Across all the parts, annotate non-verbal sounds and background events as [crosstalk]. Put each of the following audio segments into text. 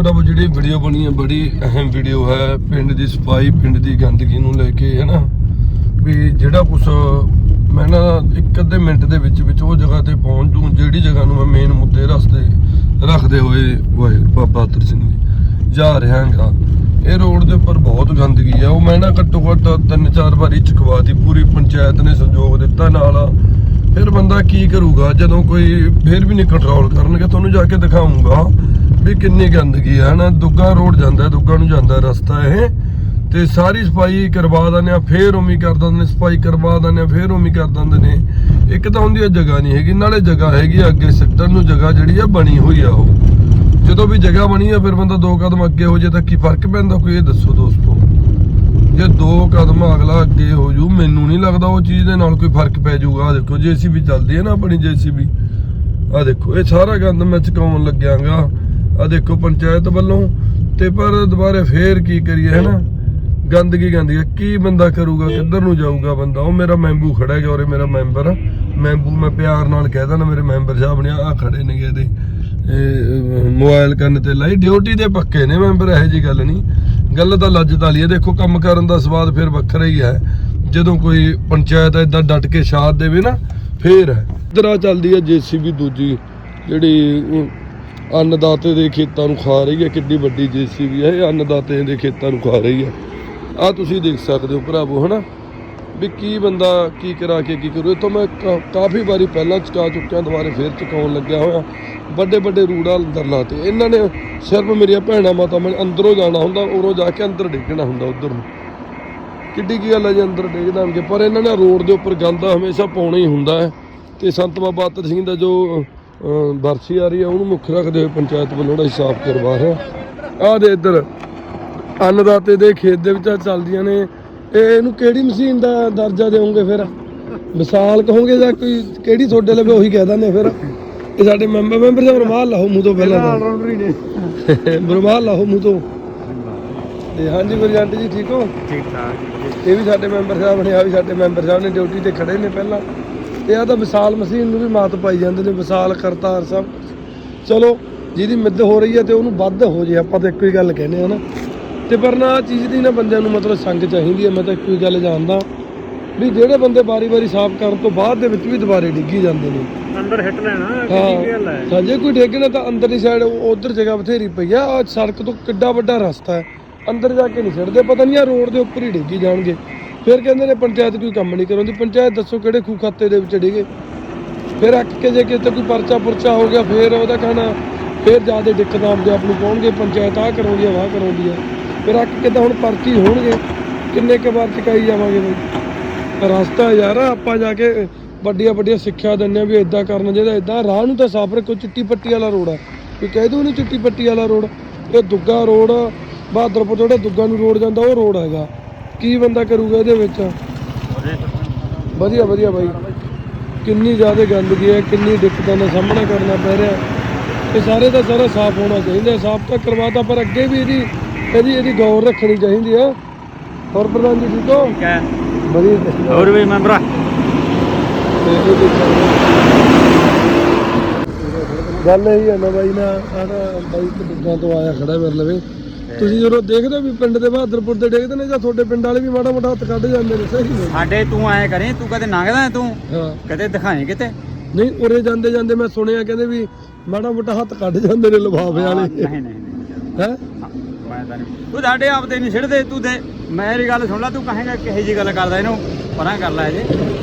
ਪ੍ਰਭੂ, ਜਿਹੜੀ ਵੀਡੀਓ ਬਣੀ ਹੈ, ਬੜੀ ਅਹਿਮ ਵੀਡੀਓ ਹੈ, ਪਿੰਡ ਦੀ ਸਫ਼ਾਈ, ਪਿੰਡ ਦੀ ਗੰਦਗੀ ਨੂੰ ਲੈ ਕੇ, ਹੈ ਨਾ? ਵੀ ਜਿਹੜਾ ਕੁਛ ਮੈਂ ਨਾ ਇੱਕ ਅੱਧੇ ਮਿੰਟ ਦੇ ਵਿੱਚ ਵਿੱਚ ਉਹ ਜਗ੍ਹਾ ਤੇ ਪਹੁੰਚ ਜੂ ਜਿਹੜੀ ਜਗ੍ਹਾ ਨੂੰ ਮੈਂ ਮੇਨ ਮੁੱਦੇ ਰਸਤੇ, ਰੱਖਦੇ ਹੋਏ ਵਾਹਿਗੁਰੂ ਬਾਬਾ ਅਤਰ ਸਿੰਘ ਜੀ, ਜਾ ਰਿਹਾ ਹਾਂ ਇਹ ਰੋਡ ਦੇ ਉੱਪਰ ਬਹੁਤ ਗੰਦਗੀ ਆ। ਉਹ ਮੈਂ ਨਾ ਘੱਟੋ ਘੱਟ ਤਿੰਨ ਚਾਰ ਵਾਰੀ ਚੁਕਵਾਤੀ, ਪੂਰੀ ਪੰਚਾਇਤ ਨੇ ਸਹਿਯੋਗ ਦਿੱਤਾ ਨਾਲ। ਫਿਰ ਬੰਦਾ ਕੀ ਕਰੂਗਾ? ਜਦੋਂ ਕੋਈ ਫਿਰ ਵੀ ਨਹੀਂ ਕੰਟਰੋਲ ਕਰਨਗੇ, ਤੁਹਾਨੂੰ ਜਾ ਕੇ ਦਿਖਾਉਂਗਾ ਵੀ ਕਿੰਨੀ ਗੰਦਗੀ ਆ ਨਾ ਦੁੱਗਾ ਰੋਡ ਜਾਂਦਾ ਹੈ, ਦੁੱਗਾ ਨੂੰ ਜਾਂਦਾ ਰਸਤਾ ਇਹ ਤੇ ਸਾਰੀ ਸਫ਼ਾਈ ਕਰਵਾ ਦਿੰਦੇ ਆ ਫੇਰ ਉਮੀ ਕਰ ਦਿੰਦੇ ਨੇ ਸਫ਼ਾਈ ਕਰਵਾ ਦਿੰਦੇ ਆ ਫੇਰ ਉਮੀ ਕਰ ਦਿੰਦੇ ਨੇ। ਇੱਕ ਤਾਂ ਹੁੰਦੀ ਆ ਜਗ੍ਹਾ ਨਹੀਂ ਹੈਗੀ ਨਾਲੇ ਜਗ੍ਹਾ ਹੈਗੀ ਅੱਗੇ ਸੈਕਟਰ ਨੂੰ ਜਗ੍ਹਾ ਜਿਹੜੀ ਆ ਬਣੀ ਹੋਈ ਆ ਉਹ। ਜਦੋਂ ਵੀ ਜਗ੍ਹਾ ਬਣੀ ਆ ਫਿਰ ਬੰਦਾ ਦੋ ਕਦਮ ਅੱਗੇ ਹੋ ਜੇ ਤਾਂ ਕੀ ਫ਼ਰਕ ਪੈਂਦਾ? ਕੋਈ ਇਹ ਦੱਸੋ ਦੋਸਤੋ। ਜੇ ਦੋ ਕਦਮ ਅਗਲਾ ਅੱਗੇ ਹੋ ਜੂ ਮੈਨੂੰ ਨਹੀਂ ਲੱਗਦਾ ਉਹ ਚੀਜ਼ ਦੇ ਨਾਲ ਕੋਈ ਫ਼ਰਕ ਪੈ ਜਾਊਗਾ ਆ ਦੇਖੋ ਜੀਸੀਬੀ ਚੱਲਦੀ ਹੈ ਨਾ ਆਪਣੀ ਜੀਸੀਬੀ। ਆ ਦੇਖੋ ਇਹ ਸਾਰਾ ਗੰਦ ਮੈਂ ਚਕਾਉਣ ਲੱਗਿਆਗਾ। ਆ ਦੇਖੋ ਪੰਚਾਇਤ ਵੱਲੋਂ, ਤੇ ਪਰ ਦੁਬਾਰੇ ਫੇਰ ਕੀ ਕਰੀਏ, ਹਨਾ? ਗੰਦਗੀ ਗੰਦਗੀ ਕੀ ਬੰਦਾ ਕਰੂਗਾ? ਕਿੱਧਰ ਨੂੰ ਜਾਊਗਾ ਬੰਦਾ? ਉਹ ਮੇਰਾ ਮੈਂਬੂ ਖੜਾ ਹੈ ਔਰ ਮੇਰਾ ਮੈਂਬਰ ਮੈਂਬੂ ਮੈਂ ਪਿਆਰ ਨਾਲ ਕਹਿਦਾ ਨਾ ਮੇਰੇ ਮੈਂਬਰ ਸਾਹਿਬ ਨੇ ਆ ਖੜੇ ਨੇਗੇ ਇਹਦੇ। ਮੋਬਾਈਲ ਕੰਨ ਤੇ ਲਾਈ। ਡਿਊਟੀ ਦੇ ਪੱਕੇ ਨੇ ਮੈਂਬਰ, ਇਹੋ ਜੀ ਗੱਲ ਨਹੀਂ। ਗੱਲ ਤਾਂ ਲੱਜਤ ਵਾਲੀ ਹੈ ਦੇਖੋ, ਕੰਮ ਕਰਨ ਦਾ ਸਵਾਦ ਫਿਰ ਵੱਖਰਾ ਹੀ ਹੈ। ਜਦੋਂ ਕੋਈ ਪੰਚਾਇਤ ਇਦਾਂ ਡਟ ਕੇ ਸਾਥ ਦੇਵੇ ਨਾ, ਫੇਰ ਹੈ। ਇਧਰ ਆ ਚੱਲਦੀ ਹੈ ਜੀਸੀਬੀ ਦੂਜੀ, ਜਿਹੜੀ ਅੰਨਦਾਤੇ ਦੇ ਖੇਤਾਂ ਨੂੰ ਖਾ ਰਹੀ ਹੈ ਕਿੰਨੀ ਵੱਡੀ ਜੀਸੀਬੀ ਹੈ ਇਹ ਅੰਨਦਾਤੇ ਦੇ ਖੇਤਾਂ ਨੂੰ ਖਾ ਰਹੀ ਹੈ। ਆ ਤੁਸੀਂ ਦੇਖ ਸਕਦੇ ਹੋ ਭਰਾਵੋ, ਹਨਾ? ਵੀ ਕੀ ਬੰਦਾ ਕੀ ਕਰਾ ਕੇ ਕੀ ਕਰੂ? ਇਹ ਮੈਂ ਕਾ- ਕਾਫੀ ਵਾਰੀ ਪਹਿਲਾਂ ਚੁਕਾ ਚੁੱਕਿਆ, ਦੁਬਾਰੇ ਫੇਰ ਚੁਕਾਉਣ ਲੱਗਿਆ ਹੋਇਆ। ਵੱਡੇ ਵੱਡੇ ਰੂੜਾ ਅੰਦਰ ਲਾਤੇ ਇਹਨਾਂ ਨੇ ਸਿਰਫ ਮੇਰੀਆਂ ਭੈਣਾਂ ਮਾਤਾ ਮੈਂ ਅੰਦਰੋਂ ਜਾਣਾ ਹੁੰਦਾ, ਉਰੋਂ ਜਾ ਕੇ ਅੰਦਰ ਡਿੱਗਣਾ ਹੁੰਦਾ ਉਧਰ ਨੂੰ। ਕਿੱਡੀ ਕੀ ਗੱਲ ਹੈ ਜੇ ਅੰਦਰ ਡਿੱਗ ਜਾਣਗੇ। ਪਰ ਇਹਨਾਂ ਨੇ ਰੋਡ ਦੇ ਉੱਪਰ ਗੰਦਾ ਹਮੇਸ਼ਾ ਪਾਉਣਾ ਹੀ ਹੁੰਦਾ ਹੈ। ਤੇ ਸੰਤ ਬਾਬਾ ਅਤਰ ਸਿੰਘ ਦਾ ਜੋ ਬਰਸੀ ਆ ਰਹੀ ਹੈ ਉਹਨੂੰ ਮੁੱਖ ਰੱਖਦੇ ਹੋਏ ਪੰਚਾਇਤ ਵੱਲੋਂ ਜਿਹੜਾ ਸਾਫ਼ ਕਰਵਾ ਰਿਹਾ। ਆਹ ਦੇ ਇੱਧਰ ਅੰਨਦਾਤੇ ਦੇ ਖੇਤ ਦੇ ਵਿੱਚ ਚੱਲਦੀਆਂ ਨੇ। ਇਹ ਇਹਨੂੰ ਕਿਹੜੀ ਮਸ਼ੀਨ ਦਾ ਦਰਜਾ ਦੇਵੋਗੇ ਫਿਰ? ਮਿਸਾਲ ਕਹੋਗੇ ਜਾਂ ਕੋਈ ਕਿਹੜੀ ਤੁਹਾਡੇ ਲਵੇ ਉਹੀ ਕਹਿ ਦਿੰਦੇ ਫਿਰ? ਇਹ ਸਾਡੇ ਮੈਂਬਰ ਮੈਂਬਰ ਸਾਹਿਬ ਰੁਮਾਲ ਲਾਓ ਮੂੰਹ ਤੋਂ ਪਹਿਲਾਂ। ਤਾਂ ਆਲਰਾਊਂਡਰ ਹੀ ਨੇ। [laughs] ਰੁਮਾਲ ਲਾਓ ਮੂੰਹ ਤੋਂ। ਤੇ ਹਾਂਜੀ ਗੁਰਜੰਟ ਜੀ ਠੀਕ ਹੋ? ਠੀਕ ਠਾਕ। ਇਹ ਵੀ ਸਾਡੇ ਮੈਂਬਰ ਸਾਹਿਬ ਨੇ ਆ ਵੀ ਸਾਡੇ ਮੈਂਬਰ ਸਾਹਿਬ ਨੇ ਡਿਊਟੀ ਤੇ ਖੜੇ ਨੇ ਪਹਿਲਾਂ। ਤੇ ਆ ਤਾਂ ਵਿਸਾਲ ਮਸ਼ੀਨ ਨੂੰ ਵੀ ਮਾਤ ਪਾਈ ਜਾਂਦੇ ਨੇ ਵਿਸਾਲ ਕਰਤਾਰ ਸਭ। ਚਲੋ ਜਿਹਦੀ ਮਿੱਦ ਹੋ ਰਹੀ ਹੈ ਤੇ ਉਹਨੂੰ ਵੱਧ ਹੋ ਜੇ ਆਪਾਂ ਤਾਂ ਇੱਕੋ ਹੀ ਗੱਲ ਕਹਿੰਦੇ ਆ ਨਾ। ਤੇ ਪਰ ਨਾ ਆਹ ਚੀਜ਼ ਦੀ ਨਾ ਬੰਦਿਆਂ ਨੂੰ ਮਤਲਬ ਸੰਗ ਚਾਹੀਦੀ ਹੈ ਮੈਂ ਤਾਂ ਇੱਕੋ ਹੀ ਗੱਲ ਜਾਣਦਾ। ਵੀ ਜਿਹੜੇ ਬੰਦੇ ਵਾਰੀ-ਵਾਰੀ ਸਾਫ਼ ਕਰਨ ਤੋਂ ਬਾਅਦ ਦੇ ਵਿੱਚ ਵੀ ਦੁਬਾਰੇ ਡਿੱਗੀ ਜਾਂਦੇ ਨੇ। ਅੰਦਰ ਹਿੱਟ ਲੈਣਾ ਕਿੰਨੀ ਕੀ ਗੱਲ ਹੈ ਹਾਂ ਜੇ ਕੋਈ ਡਿੱਗਣਾ ਤਾਂ ਅੰਦਰਲੀ ਸਾਈਡ ਉਧਰ ਜਗ੍ਹਾ ਬਥੇਰੀ ਪਈ ਆ ਆਹ ਸੜਕ ਤੋਂ ਕਿੱਡਾ ਵੱਡਾ ਰਸਤਾ ਹੈ। ਅੰਦਰ ਜਾ ਕੇ ਨਹੀਂ ਛੱਡਦੇ ਪਤਾ ਨਹੀਂ ਆ ਰੋਡ ਦੇ ਉੱਪਰ ਹੀ ਡਿੱਗੀ ਜਾਣਗੇ। ਫਿਰ ਕਹਿੰਦੇ ਨੇ ਪੰਚਾਇਤ ਕੋਈ ਕੰਮ ਨਹੀਂ ਕਰਾਉਂਦੀ, ਪੰਚਾਇਤ ਦੱਸੋ ਕਿਹੜੇ ਖੂ ਖਾਤੇ ਦੇ ਵਿੱਚ ਡਿੱਗੇ ਫਿਰ ਅੱਕ ਕੇ ਜੇ ਕਿਤੇ ਕੋਈ ਪਰਚਾ ਪੁਰਚਾ ਹੋ ਗਿਆ, ਫਿਰ ਉਹਦਾ ਕਹਿਣਾ, ਫਿਰ ਜ਼ਿਆਦਾ ਦਿੱਕਤ ਆਉਂਦੀ ਆਪ ਨੂੰ ਪਾਉਣਗੇ, ਪੰਚਾਇਤ ਆ ਕਰਾਉਂਦੀ ਆ, ਵਾਹ ਕਰਾਉਂਦੀ ਆ। ਫਿਰ ਅੱਕ ਕੇ ਤਾਂ ਹੁਣ ਪਰਚੀ ਹੋਣਗੇ, ਕਿੰਨੇ ਕੁ ਵਾਰ ਚਕਾਈ ਜਾਵਾਂਗੇ ਬਈ? ਰਸਤਾ ਯਾਰ, ਆਪਾਂ ਜਾ ਕੇ ਵੱਡੀਆਂ ਵੱਡੀਆਂ ਸਿੱਖਿਆ ਦਿੰਨੇ ਆ ਵੀ ਇਦਾਂ ਕਰਨਾ ਚਾਹੀਦਾ ਇਦਾਂ ਰਾਹ ਨੂੰ ਤਾਂ ਸਾਫ਼ ਰੱਖੋ, ਚਿੱਟੀ ਪੱਟੀ ਵਾਲਾ ਰੋਡ ਆ। ਕੋਈ ਕਹਿ ਦੂ ਨਹੀਂ ਚਿੱਟੀ ਪੱਟੀ ਵਾਲਾ ਰੋਡ, ਇਹ ਦੁੱਗਾ ਰੋਡ, ਬਹਾਦਰਪੁਰ, ਜਿਹੜਾ ਦੁੱਗਾ ਨੂੰ ਰੋਡ ਜਾਂਦਾ, ਉਹ ਰੋਡ ਹੈਗਾ। ਕੀ ਬੰਦਾ ਕਰੂਗਾ ਇਹਦੇ ਵਿੱਚ? ਵਧੀਆ ਵਧੀਆ ਬਾਈ। ਕਿੰਨੀ ਜ਼ਿਆਦਾ ਗੰਦਗੀ ਹੈ ਕਿੰਨੀ ਦਿੱਕਤਾਂ ਦਾ ਸਾਹਮਣਾ ਕਰਨਾ ਪੈ ਰਿਹਾ। ਇਹ ਸਾਰੇ ਦਾ ਸਾਰਾ ਸਾਫ਼ ਹੋਣਾ ਚਾਹੀਦਾ ਸਾਫ਼ ਤਾਂ ਕਰਵਾਤਾ ਪਰ ਅੱਗੇ ਵੀ ਇਹਦੀ ਇਹਦੀ ਇਹਦੀ ਗੌਰ ਰੱਖਣੀ ਚਾਹੀਦੀ ਆ। ਹੋਰ ਪ੍ਰਧਾਨ ਜੀ ਠੀਕ ਹੋ? ਠੀਕ ਹੈ। ਵਧੀਆ ਹੋਰ ਵੀ ਮੈਂਬਰਾ ਤੇ। ਗੱਲ ਇਹੀ ਹੈ ਨਾ ਬਾਈ ਨਾ ਆਹ ਬਾਈ ਕਦੂਗਾ ਤੋਂ ਆਇਆ ਖੜਾ ਮੇਰੇ ਲਵੇ। ਤੁਸੀਂ ਜਦੋਂ ਦੇਖਦੇ ਹੋ ਵੀ ਪਿੰਡ ਦੇ ਬਹਾਦਰਪੁਰ ਦੇ ਡੇਗਦੇ ਨੇ ਜਾਂ ਤੁਹਾਡੇ ਪਿੰਡ ਵਾਲੇ ਵੀ ਮਾੜਾ ਮੋਟਾ ਹੱਥ ਕੱਢ ਜਾਂਦੇ ਨੇ ਸਹੀ ਨੇ ਸਾਡੇ ਤੂੰ ਐ ਕਰੇ ਤੂੰ ਕਦੇ ਲੰਘਦਾ ਤੂੰ? ਹਾਂ। ਕਦੇ ਦਿਖਾਏ ਕਿਤੇ? ਨਹੀਂ ਉਰੇ ਜਾਂਦੇ ਜਾਂਦੇ ਮੈਂ ਸੁਣਿਆ ਕਹਿੰਦੇ ਵੀ ਮਾੜਾ ਮੋਟਾ ਹੱਥ ਕੱਢ ਜਾਂਦੇ ਨੇ ਲਿਫਾਫੇ ਵਾਲੇ। ਨਹੀਂ ਨਹੀਂ ਹੈ? ਮੈਂ ਤਾਂ ਨਹੀਂ। ਤੂੰ ਸਾਡੇ ਆਪ ਤੇ ਨਹੀਂ ਛਿੜਦੇ ਤੂੰ ਦੇ ਮੇਰੀ ਗੱਲ ਸੁਣ ਲੈ ਤੂੰ ਕਹੇਗਾ ਕਿਹੇ ਜੀ ਗੱਲ ਕਰਦਾ ਇਹਨੂੰ? ਪਰਾਂ ਕਰ ਲੈ ਜੇ।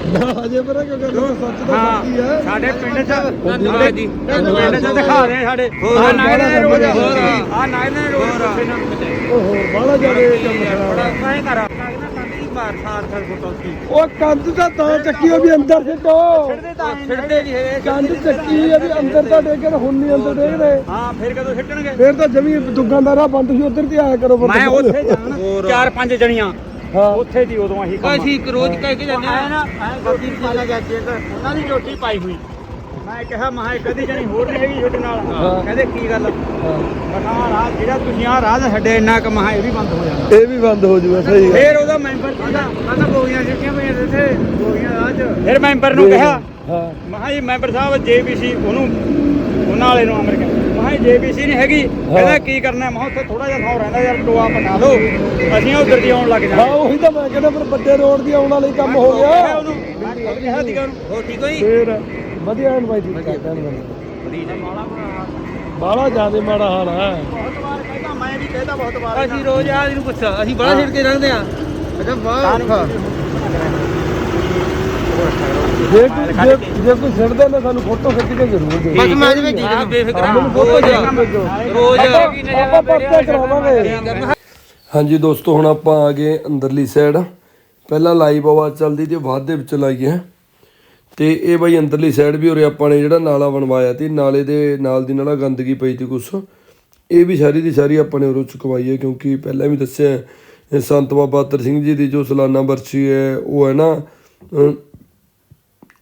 ਨਾ ਅਜੇ ਪਰ ਕਿਉਂ ਕਰਦਾ ਸੱਚ ਤਾਂ ਹਾਂ ਸੱਚੀ ਹੈ। ਸਾਡੇ ਪਿੰਡ ਚ ਹਾਂਜੀ। ਸਾਡੇ ਪਿੰਡ ਚ ਦਿਖਾ ਦੇ ਸਾਡੇ। ਆ। ਨਾਇਨੇ ਦੇ ਰੋਜ਼ ਆ। ਦੇ ਰੋਜ਼ ਕਿੱਥੇ ਨਾ ਉਹ ਹੋਰ ਬਾਹਲਾ ਜ਼ਿਆਦਾ ਕੰਮ ਕਰ ਨਾ ਫੋਟੋ ਸੀ। ਉਹ ਕੰਧ ਤਾਂ ਤਾਂ ਚੱਕੀ ਉਹ ਵੀ ਅੰਦਰ ਸਿੱਟੋ ਛਿੜਦੇ ਨਹੀਂ ਇਹ ਕੰਧ ਚੱਕੀ ਆ ਵੀ ਅੰਦਰ ਤਾਂ ਡੇਗੇ ਹੁਣ ਨਹੀਂ ਅੰਦਰ ਡੇਗਦੇ ਹਾਂ ਫਿਰ ਕਦੋਂ ਛਿੱਟਣਗੇ? ਫੇਰ ਤਾਂ ਜਮੀ ਦੁਕਾਨ ਦਾ ਰਾਹ ਬੰਦ ਸੀ ਉਧਰ ਤੇ ਆਇਆ ਕਰੋ ਮੈਂ ਉੱਥੇ ਜਾਣਾ ਚਾਰ ਪੰਜ ਜਣੀਆਂ। ਹਾਂ। ਉੱਥੇ ਦੀ ਉਦੋਂ ਅਸੀਂ ਕੰਮ ਅਸੀਂ ਇੱਕ ਰੋਜ਼ ਕਹਿ ਕੇ ਜਾਂਦੇ ਆ ਨਾ ਐ ਗੱਡੀ ਪਾਲਾ ਜਾਂਦੀ ਹੈ ਤਾਂ ਉਹਨਾਂ ਦੀ ਰੋਟੀ ਪਾਈ ਹੋਈ। ਮੈਂ ਕਿਹਾ ਮਹਾ ਕਦੀ ਜਣੀ ਹੋਰ ਨਹੀਂ ਹੈਗੀ ਛੋਟੇ ਨਾਲ। ਕਹਿੰਦੇ ਕੀ ਗੱਲ? ਹਾਂ। ਮਹਾ ਰਾਹ ਜਿਹੜਾ ਤੁਸੀਂ ਆ ਰਾਹ ਦਾ ਇੰਨਾ ਕ ਮਹਾ ਇਹ ਵੀ ਬੰਦ ਹੋ ਜਾਂਦਾ ਇਹ ਵੀ ਬੰਦ ਹੋ ਜੂਗਾ ਸਹੀ ਗੱਲ। ਫਿਰ ਉਹਦਾ ਮੈਂਬਰ ਕਹਿੰਦਾ ਕਹਿੰਦਾ ਬੋਗੀਆਂ ਛੱਡੀਆਂ ਪਈਆਂ ਇੱਥੇ ਬੋਗੀਆਂ ਰਾਹ 'ਚ। ਫਿਰ ਮੈਂਬਰ ਨੂੰ ਕਿਹਾ ਹਾਂ। ਮਹਾ ਜੀ ਮੈਂਬਰ ਸਾਹਿਬ ਜੇਬੀਸੀ ਉਹਨੂੰ ਉਹਨਾਂ ਵਾਲੇ ਨੂੰ ਅਮਰ ਮਹਾ ਮੈਂ ਜੇਬੀਸੀ ਨਹੀਂ ਹੈਗੀ ਕਹਿੰਦਾ ਕੀ ਕਰਨਾ ਮੈਂ ਉੱਥੇ ਥੋੜਾ ਜਿਹਾ ਥਾਂ ਰਹਿੰਦਾ ਯਾਰ ਟੋਆ ਬਣਾ ਲਓ ਅਸੀਂ ਉਧਰ ਦੀ ਆਉਣ ਲੱਗ ਹਾਂ ਜਾਵਾਂਗੇ ਉਹੀ ਤਾਂ ਮੈਂ ਕਹਿੰਦਾ ਫਿਰ ਵੱਡੇ ਰੋਡ ਦੀ ਆਉਣ ਵਾਲੀ ਕੰਮ ਹੋ ਗਿਆ। ਉਹਨੂੰ ਮੈਂ ਕਿਹਾ ਸੀਗਾ ਉਹਨੂੰ। ਹੋਰ ਠੀਕ ਹੋਈ ਫੇਰ ਵਧੀਆ ਐਨ ਬਾਈ ਠਾਕ ਐਨ ਬਾਲਾ ਜਿਆਦੇ ਮਾੜਾ ਹਾਲ ਹੈ ਬਹੁਤ ਵਾਰ ਕਹਿੰਦਾ ਮੈਂ ਵੀ ਕਹਿੰਦਾ ਬਹੁਤ ਵਾਰ ਅਸੀਂ ਰੋਜ਼ ਆ ਇਹਨੂੰ ਪੁੱਛ ਅਸੀਂ ਬੜਾ ਛਿੜ ਕੇ ਰਹਿੰਦੇ ਆ। ਅੱਛਾ ਵਾਹ ਜੇ ਕੋਈ ਜੇ- ਜੇ ਕੋਈ ਛੱਡਦਾ ਨਾ ਸਾਨੂੰ ਫੋਟੋ ਖਿੱਚ ਕੇ ਜ਼ਰੂਰ ਦੇ। ਬਸ ਮੈਂ ਜਿਵੇਂ ਠੀਕ ਬੇਫਿਕਰ ਹਾਂ, ਮੈਨੂੰ ਫੋਟੋ ਰੋਜ਼ ਜ਼ਰੂਰ ਭੇਜੋ। ਰੋਜ਼ ਆਪਾਂ ਆਪਾਂ ਪੱਕੇ ਕਰਾਵਾਂਗੇ। ਹਾਂਜੀ ਦੋਸਤੋ ਹੁਣ ਆਪਾਂ ਆ ਗਏ ਅੰਦਰਲੀ ਸਾਈਡ ਪਹਿਲਾਂ ਲਾਈਵ ਆਵਾਜ਼ ਚੱਲਦੀ ਤੇ ਬਾਅਦ ਦੇ ਵਿੱਚ ਲਾਈਏ। ਤੇ ਇਹ ਬਾਈ ਅੰਦਰਲੀ ਸਾਈਡ ਵੀ ਉਰੇ ਆਪਾਂ ਨੇ ਜਿਹੜਾ ਨਾਲਾ ਬਣਵਾਇਆ ਤੇ ਨਾਲੇ ਦੇ ਨਾਲ ਦੀ ਨਾਲ ਗੰਦਗੀ ਪਈ ਤੀ ਕੁਛ। ਇਹ ਵੀ ਸਾਰੀ ਦੀ ਸਾਰੀ ਆਪਾਂ ਨੇ ਉਰੋਂ ਚੁਕਵਾਈ ਹੈ ਕਿਉਂਕਿ ਪਹਿਲਾਂ ਵੀ ਦੱਸਿਆ ਹੈ, ਇਹ ਸੰਤ ਬਾਬਾ ਅਤਰ ਸਿੰਘ ਜੀ ਦੀ ਜੋ ਸਾਲਾਨਾ ਬਰਸੀ ਹੈ ਉਹ ਹੈ ਨਾ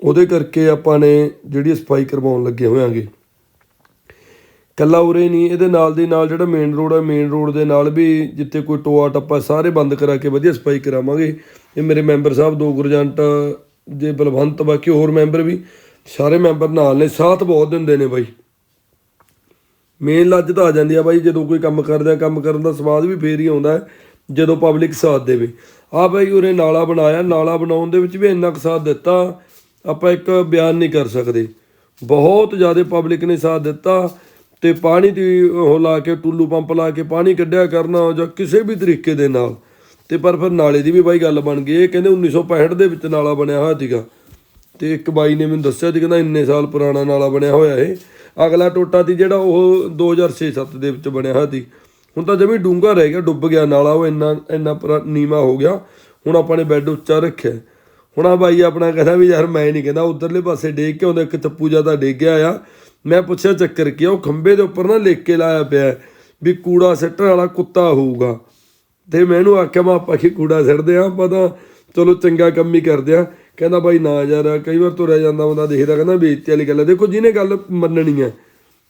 ਉਹਦੇ ਕਰਕੇ ਆਪਾਂ ਨੇ ਜਿਹੜੀ ਸਫ਼ਾਈ ਕਰਵਾਉਣ ਲੱਗੇ ਹੋਇਆਂਗੇ। ਕੱਲਾ ਉਰੇ ਨਹੀਂ, ਇਹਦੇ ਨਾਲ ਦੀ ਨਾਲ ਜਿਹੜਾ ਮੇਨ ਰੋਡ ਹੈ ਮੇਨ ਰੋਡ ਦੇ ਨਾਲ ਵੀ ਜਿੱਥੇ ਕੋਈ ਟੋਆ ਟੱਪਾ ਸਾਰੇ ਬੰਦ ਕਰਾ ਕੇ ਵਧੀਆ ਸਫ਼ਾਈ ਕਰਾਵਾਂਗੇ। ਇਹ ਮੇਰੇ ਮੈਂਬਰ ਸਾਹਿਬ, ਦੋ ਗੁਰਜੰਟ, ਜੇ ਬਲਵੰਤ, ਬਾਕੀ ਹੋਰ ਮੈਂਬਰ ਵੀ ਸਾਰੇ ਮੈਂਬਰ ਨਾਲ ਨੇ, ਸਾਥ ਬਹੁਤ ਦਿੰਦੇ ਨੇ ਬਾਈ। ਮੇਨ ਲੱਜ ਤਾਂ ਆ ਜਾਂਦੀ ਆ ਬਾਈ, ਜਦੋਂ ਕੋਈ ਕੰਮ ਕਰਦੇ ਆ ਕੰਮ ਕਰਨ ਦਾ ਸਵਾਦ ਵੀ ਫੇਰ ਹੀ ਆਉਂਦਾ, ਜਦੋਂ ਪਬਲਿਕ ਸਾਥ ਦੇਵੇ। ਆ ਬਾਈ ਉਰੇ ਨਾਲਾ ਬਣਾਇਆ, ਨਾਲਾ ਬਣਾਉਣ ਦੇ ਵਿੱਚ ਵੀ ਇੰਨਾ ਕੁ ਸਾਥ ਦਿੱਤਾ। ਆਪਾਂ ਇੱਕ ਬਿਆਨ ਨਹੀਂ ਕਰ ਸਕਦੇ। ਬਹੁਤ ਜ਼ਿਆਦਾ ਪਬਲਿਕ ਨੇ ਸਾਥ ਦਿੱਤਾ ਤੇ ਪਾਣੀ ਦੀ ਉਹ ਲਾ ਕੇ, ਟੁੱਲੂ ਪੰਪ ਲਾ ਕੇ ਪਾਣੀ ਕੱਢਿਆ ਕਰਨਾ ਜਾਂ ਕਿਸੇ ਵੀ ਤਰੀਕੇ ਦੇ ਨਾਲ। ਤੇ ਪਰ ਫਿਰ ਨਾਲੇ ਦੀ ਵੀ ਬਾਈ ਗੱਲ ਬਣ ਗਈ, ਇਹ ਕਹਿੰਦੇ 1965 ਦੇ ਵਿੱਚ ਨਾਲਾ ਬਣਿਆ ਹੋਇਆ ਸੀਗਾ। ਤੇ ਇੱਕ ਬਾਈ ਨੇ ਮੈਨੂੰ ਦੱਸਿਆ ਸੀ, ਕਹਿੰਦਾ ਇੰਨੇ ਸਾਲ ਪੁਰਾਣਾ ਨਾਲਾ ਬਣਿਆ ਹੋਇਆ ਇਹ। ਅਗਲਾ ਟੋਟਾ ਸੀ ਜਿਹੜਾ ਉਹ 2006-7 ਦੇ ਵਿੱਚ ਬਣਿਆ ਹੋਇਆ ਸੀ। ਹੁਣ ਤਾਂ ਜਮੀ ਡੂੰਘਾ ਰਹਿ ਗਿਆ, ਡੁੱਬ ਗਿਆ ਨਾਲਾ, ਉਹ ਇੰਨਾ ਇੰਨਾ ਪੁਰਾ- ਨੀਵਾਂ ਹੋ ਗਿਆ। ਹੁਣ ਆਪਾਂ ਨੇ ਬੈੱਡ ਉੱਚਾ ਰੱਖਿਆ। ਹੁਣ ਆ ਬਾਈ ਆਪਣਾ ਕਹਿੰਦਾ ਵੀ ਯਾਰ ਮੈਂ ਨਹੀਂ ਕਹਿੰਦਾ, ਉਧਰਲੇ ਪਾਸੇ ਡੇਗ ਕੇ ਆਉਂਦਾ, ਇੱਕ ਚੱਪੂ ਜ਼ਿਆਦਾ ਡੇਗ ਗਿਆ ਆ। ਮੈਂ ਪੁੱਛਿਆ ਚੱਕਰ ਕੀ ਆ, ਉਹ ਖੰਬੇ ਦੇ ਉੱਪਰ ਨਾ ਲਿਖ ਕੇ ਲਾਇਆ ਪਿਆ ਵੀ ਕੂੜਾ ਸਿੱਟਣ ਵਾਲਾ ਕੁੱਤਾ ਹੋਊਗਾ। ਤੇ ਇਹਨੂੰ ਆਖਿਆ, ਮੈਂ, ਆਪਾਂ ਕੀ ਕੂੜਾ ਸਿੱਟਦੇ ਆ? ਆਪਾਂ ਤਾਂ ਚਲੋ ਚੰਗਾ ਕੰਮ ਹੀ ਕਰਦੇ ਆ। ਕਹਿੰਦਾ, ਬਾਈ ਨਾ ਯਾਰ, ਕਈ ਵਾਰ ਤੁਰਿਆ ਜਾਂਦਾ ਬੰਦਾ ਦੇਖਦਾ, ਕਹਿੰਦਾ ਬੇਇੱਜ਼ਤੀ ਵਾਲੀ ਗੱਲ ਹੈ ਦੇਖੋ, ਜਿਹਨੇ ਗੱਲ ਮੰਨਣੀ ਹੈ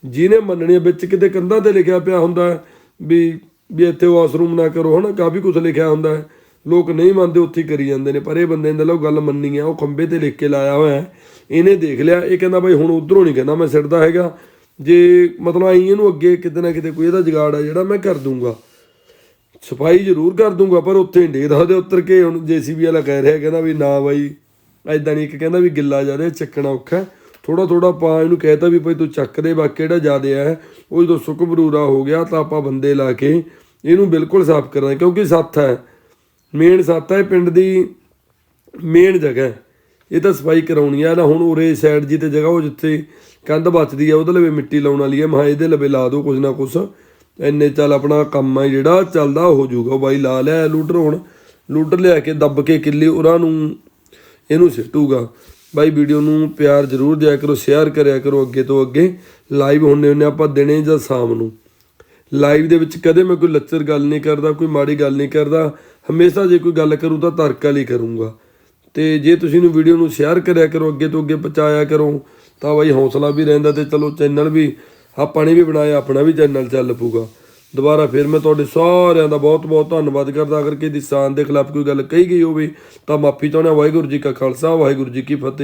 ਜਿਹਨੇ ਮੰਨਣੀ ਹੈ ਵਿੱਚ ਕਿਤੇ ਕੰਧਾਂ ਤੇ ਲਿਖਿਆ ਪਿਆ ਹੁੰਦਾ ਵੀ ਵੀ ਇੱਥੇ ਵਾਸ਼ਰੂਮ ਨਾ ਕਰੋ, ਹਨਾ, ਕਾਫੀ ਕੁਝ ਲਿਖਿਆ ਹੁੰਦਾ। ਹੈ ਲੋਕ ਨਹੀਂ ਮੰਨਦੇ, ਉੱਥੇ ਹੀ ਕਰੀ ਜਾਂਦੇ ਨੇ। ਪਰ ਇਹ ਬੰਦੇ ਨੇ ਲਓ ਗੱਲ ਮੰਨੀ ਹੈ ਉਹ ਖੰਬੇ ਤੇ ਲਿਖ ਕੇ ਲਾਇਆ ਹੋਇਆ ਇਹਨੇ ਦੇਖ ਲਿਆ, ਇਹ ਕਹਿੰਦਾ ਬਾਈ ਹੁਣ ਉਧਰੋਂ ਨਹੀਂ ਕਹਿੰਦਾ, ਮੈਂ ਸਿੱਟਦਾ ਹੈਗਾ। ਜੇ ਮਤਲਬ ਆਈ ਇਹਨੂੰ ਅੱਗੇ ਕਿਤੇ ਨਾ ਕਿਤੇ ਕੋਈ ਇਹਦਾ ਜਗਾੜ ਹੈ ਜਿਹੜਾ, ਮੈਂ ਕਰ ਦੂੰਗਾ। ਸਫ਼ਾਈ ਜ਼ਰੂਰ ਕਰ ਦੂੰਗਾ, ਪਰ ਉੱਥੇ ਹੀ ਡੇਗਦਾ ਦੇ ਉੱਤਰ ਕੇ ਹੁਣ ਜੀਸੀਬੀ ਵਾਲਾ ਕਹਿ ਰਿਹਾ, ਕਹਿੰਦਾ ਵੀ ਨਾ ਬਾਈ ਐਦਾਂ ਨਹੀਂ, ਇੱਕ ਕਹਿੰਦਾ ਵੀ ਗਿੱਲਾ ਜਾ ਰਿਹਾ, ਚੱਕਣਾ ਔਖਾ ਥੋੜਾ ਥੋੜਾ ਪਾ ਇਹਨੂੰ ਕਹਿਤਾ ਵੀ ਭਾਈ ਤੂੰ ਚੱਕ ਦੇ, ਬਾਕੀ ਜਿਹੜਾ ਜ਼ਿਆਦਾ ਹੈ, ਉਹ ਜਦੋਂ ਸੁੱਕ ਬਰੂਰਾ ਹੋ ਗਿਆ, ਤਾਂ ਆਪਾਂ ਬੰਦੇ ਲਾ ਕੇ ਇਹਨੂੰ ਬਿਲਕੁਲ ਸਾਫ਼ ਕਰਾਂ ਕਿਉਂਕਿ ਸੱਥ ਹੈ। ਮੇਨ ਸੱਥ ਹੈ, ਪਿੰਡ ਦੀ ਮੇਨ ਜਗ੍ਹਾ ਇਹ ਤਾਂ ਸਫ਼ਾਈ ਕਰਾਉਣੀ ਆ ਨਾ ਹੁਣ ਉਰੇ ਸਾਈਡ ਜੀ ਤੇ ਜਗ੍ਹਾ ਉਹ ਜਿੱਥੇ ਕੰਧ ਬਚਦੀ ਆ, ਉਹਦੇ ਲਵੇ ਮਿੱਟੀ ਲਾਉਣ ਵਾਲੀ ਹੈ ਮਹਾ ਇਹਦੇ ਲਵੇ ਲਾ ਦਿਓ ਕੁਝ ਨਾ ਕੁਛ। ਇੰਨੇ ਚੱਲ ਆਪਣਾ ਕੰਮ ਆ ਜਿਹੜਾ, ਚੱਲਦਾ ਹੋ ਜਾਊਗਾ। ਬਾਈ ਲਾ ਲਿਆ ਲੂਟਰ ਹੁਣ। ਲੂਟਰ ਲਿਆ ਕੇ ਦੱਬ ਕੇ ਕਿੱਲੇ ਉਹਨਾਂ ਨੂੰ ਇਹਨੂੰ ਸਿੱਟੂਗਾ। ਬਾਈ ਵੀਡੀਓ ਨੂੰ ਪਿਆਰ ਜ਼ਰੂਰ ਦਿਆ ਕਰੋ ਸ਼ੇਅਰ ਕਰਿਆ ਕਰੋ ਅੱਗੇ ਤੋਂ ਅੱਗੇ। ਲਾਈਵ ਹੁੰਨੇ ਹੁੰਨੇ ਆਪਾਂ ਦਿਨੇ ਜਾਂ ਸ਼ਾਮ ਨੂੰ। ਲਾਈਵ ਦੇ ਵਿੱਚ ਕਦੇ ਮੈਂ ਕੋਈ ਲੱਚਰ ਗੱਲ ਨਹੀਂ ਕਰਦਾ, ਕੋਈ ਮਾੜੀ ਗੱਲ ਨਹੀਂ ਕਰਦਾ। ਹਮੇਸ਼ਾ ਜੇ ਕੋਈ ਗੱਲ ਕਰੂ ਤਾਂ ਤਰਕ ਵਾਲੀ ਕਰੂੰਗਾ। ਤੇ ਜੇ ਤੁਸੀਂ ਨੂੰ ਵੀਡੀਓ ਨੂੰ ਸ਼ੇਅਰ ਕਰਿਆ ਕਰੋ, ਅੱਗੇ ਤੋਂ ਅੱਗੇ ਪਹੁੰਚਾਇਆ ਕਰੋ, ਤਾਂ ਬਾਈ ਹੌਸਲਾ ਵੀ ਰਹਿੰਦਾ ਤੇ ਚਲੋ ਚੈਨਲ ਵੀ, ਆਪਾਂ ਨੇ ਵੀ ਬਣਾਇਆ, ਆਪਣਾ ਵੀ ਚੈਨਲ ਚੱਲ ਪੂਗਾ ਦੁਬਾਰਾ ਫਿਰ ਮੈਂ ਤੁਹਾਡੇ ਸਾਰਿਆਂ ਦਾ ਬਹੁਤ ਬਹੁਤ ਧੰਨਵਾਦ ਕਰਦਾ। ਅਗਰ ਕਿਸੇ ਦੀ ਸ਼ਾਨ ਦੇ ਖਿਲਾਫ ਕੋਈ ਗੱਲ ਕਹੀ ਗਈ ਹੋਵੇ, ਤਾਂ ਮਾਫੀ ਚਾਹੁੰਦਾ ਵਾਹਿਗੁਰੂ ਜੀ ਕਾ ਖਾਲਸਾ, ਵਾਹਿਗੁਰੂ ਜੀ ਕੀ ਫਤਿਹ।